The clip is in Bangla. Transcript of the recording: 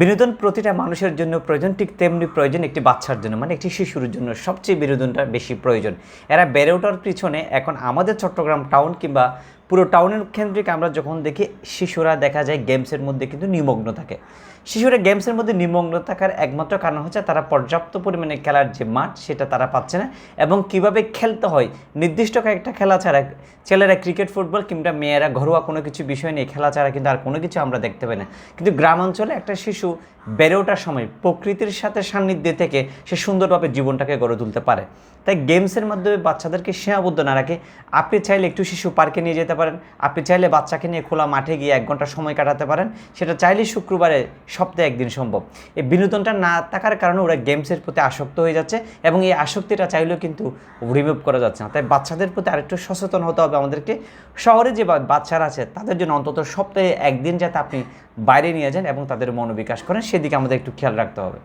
বিনোদন প্রতিটা মানুষের জন্য প্রয়োজন, ঠিক তেমনি প্রয়োজন একটি বাচ্চার জন্য মানে একটি শিশুর জন্য সবচেয়ে বিনোদনটা বেশি প্রয়োজন। এরা বেড়ে ওঠার পিছনে এখন আমাদের চট্টগ্রাম টাউন কিংবা পুরো টাউনের কেন্দ্রিক আমরা যখন দেখি, শিশুরা দেখা যায় গেমসের মধ্যে কিন্তু নিমগ্ন থাকে। শিশুরা গেমসের মধ্যে নিমগ্ন থাকার একমাত্র কারণ হচ্ছে তারা পর্যাপ্ত পরিমাণে খেলার যে মাঠ, সেটা তারা পাচ্ছে না এবং কীভাবে খেলতে হয়, নির্দিষ্ট কয়েকটা খেলা ছাড়া ছেলেরা ক্রিকেট ফুটবল কিংবা মেয়েরা ঘরোয়া কোনো কিছু বিষয় নিয়ে খেলা ছাড়া কিন্তু আর কোনো কিছু আমরা দেখতে পাই না। কিন্তু গ্রাম অঞ্চলে একটা শিশু বেড়ে ওঠার সময় প্রকৃতির সাথে সান্নিধ্যে থেকে সে সুন্দরভাবে জীবনটাকে গড়ে তুলতে পারে। তাই গেমসের মাধ্যমে বাচ্চাদেরকে সীমাবদ্ধ না রাখে। আপনি চাইলে একটু শিশু পার্কে নিয়ে যেতে পারেন। আপনি চাইলে বাচ্চাকে নিয়ে খোলা মাঠে গিয়ে এক ঘণ্টা সময় কাটাতে পারেন। সেটা চাইলে শুক্রবারে সপ্তাহে একদিন সম্ভব। এই বিনোদনটা না থাকার কারণে ওরা গেমসের প্রতি আসক্ত হয়ে যাচ্ছে এবং এই আসক্তিটা চাইলেও কিন্তু রিমুভ করা যাচ্ছে না। তাই বাচ্চাদের প্রতি আরেকটু সচেতন হতে হবে আমাদেরকে। শহরে যে বাচ্চারা আছে, তাদের জন্য অন্তত সপ্তাহে একদিন যাতে আপনি বাইরে নিয়ে যান এবং তাদের মনোবিকাশ করেন সেদিকে আমাদের একটু খেয়াল রাখতে হবে।